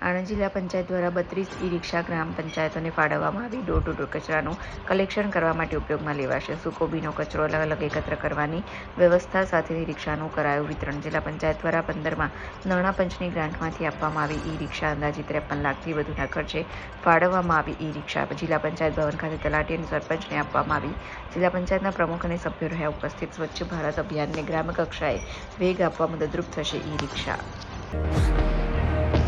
જિલ્લા પંચાયત દ્વારા બત્રીસ ઈ રિક્ષા ગ્રામ પંચાયતોને ફાળવવામાં આવી ડોર ટુ ડોર કચરાનું કલેક્શન કરવા માટે ઉપયોગમાં લેવાશે. સુકોબીનો કચરો અલગ અલગ એકત્ર કરવાની વ્યવસ્થા સાથેની રિક્ષાનું કરાયું વિતરણ. જિલ્લા પંચાયત દ્વારા પંદરમાં નાણાં પંચની ગ્રાન્ટમાંથી આપવામાં આવી ઈ રિક્ષા અંદાજે ત્રેપન લાખથી વધુના ખર્ચે ફાળવવામાં આવી ઈ રિક્ષા. જિલ્લા પંચાયત ભવન ખાતે તલાટી અને સરપંચને આપવામાં આવી. જિલ્લા પંચાયતના પ્રમુખ અને સભ્યો રહ્યા ઉપસ્થિત. સ્વચ્છ ભારત અભિયાનને ગ્રામ્ય કક્ષાએ વેગ આપવા મદદરૂપ થશે ઈ રિક્ષા.